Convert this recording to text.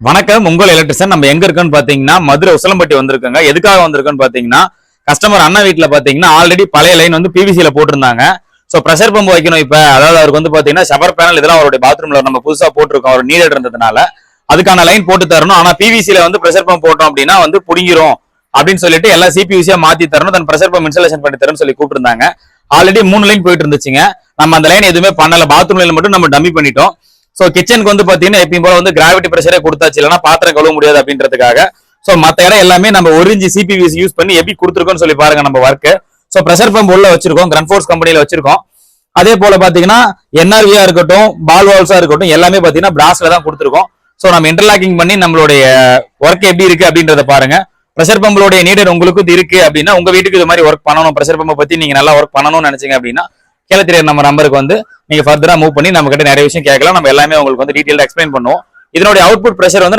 வணக்கம். உங்கள் எலக்ட்ரிஷன் நம்ம எங்க இருக்கோம்னு பாத்தீங்கன்னா மதுரை உசலம்பட்டி வந்திருக்கோங்க. எதுக்காக வந்திருக்கோம்னு பாத்தீங்கன்னா கஸ்டமர் அண்ணா வீட்டுல பாத்தீங்கன்னா ஆல்ரெடி பழைய லைன் வந்து பிவிசியில போட்டிருந்தாங்க. சோ ப்ரெஷர் பம்ப் வைக்கணும் இப்ப. அதாவது அவருக்கு வந்து பாத்தீங்கன்னா ஷவர் பேனல் இதெல்லாம் அவருடைய பாத்ரூம்ல நம்ம புதுசா போட்டிருக்கோம். அவர் நீடட் இருந்ததுனால. அதுக்கான லைன் போட்டு தரணும். ஆனா பிவிசியில வந்து ப்ரெஷர் பம்ப் போட்டோம் அப்படின்னா வந்து புடுங்கிரும். அப்படின்னு சொல்லிட்டு எல்லா சிபியூசியா மாத்தி தரணும். தன் ப்ரெஷர் பம்ப் இன்ஸ்டாலேஷன் பண்ணி தரணும்னு சொல்லி கூப்பிட்டுருந்தாங்க. ஆல்ரெடி மூணு லைன் போயிட்டு இருந்துச்சுங்க. நம்ம அந்த லைன் எதுவுமே பண்ணல. பாத்ரூம் லைன் மட்டும் நம்ம டம்மி பண்ணிட்டோம். சோ கிச்சனுக்கு வந்து பாத்தீங்கன்னா எப்பயும் போல வந்து கிராவிட்டி பிரஷரே கொடுத்தாச்சு. இல்லைன்னா பாத்திரம் கழுவ முடியாது அப்படின்றதுக்காக. சோ மத்த இடம் எல்லாமே நம்ம ஒரு இன்ச்சு சிபிவிசி யூஸ் பண்ணி எப்படி கொடுத்துருக்கோம்னு சொல்லி பாருங்க நம்ம ஒர்க் சோ ப்ரெஷர் பம்ப் உள்ள வச்சிருக்கோம் கிரன் ஃபோர்ஸ் வச்சிருக்கோம். அதே போல பாத்தீங்கன்னா என்ஆர்வியா இருக்கட்டும் பால் வால்ஸா இருக்கட்டும் எல்லாமே பாத்தீங்கன்னா பிராஸ்ல தான் கொடுத்துருக்கோம். சோ நம்ம இன்டர்லாக்கிங் பண்ணி நம்மளுடைய ஒர்க் எப்படி இருக்கு அப்படின்றத பாருங்க. ப்ரெஷர் பம்பளுடைய நீடர் உங்களுக்கு இது இருக்கு அப்படின்னா உங்க வீட்டுக்கு இது மாதிரி ஒர்க் பண்ணணும். ப்ரெஷர் பம்பை பத்தி நீங்க நல்லா ஒர்க் பண்ணணும்னு நினைச்சீங்க அப்படின்னா கீழே தெரியுற நம்ம நம்பருக்கு வந்து நீங்க ஃபர்தரா மூவ் பண்ணி நம்ம கிட்ட நிறைய விஷயம் கேட்கலாம். நம்ம எல்லாமே உங்களுக்கு வந்து டீட்டெயிலாக எக்ஸ்பிளைன் பண்ணுவோம். இதனுடைய அவுட்புட் ப்ரெஷர் வந்து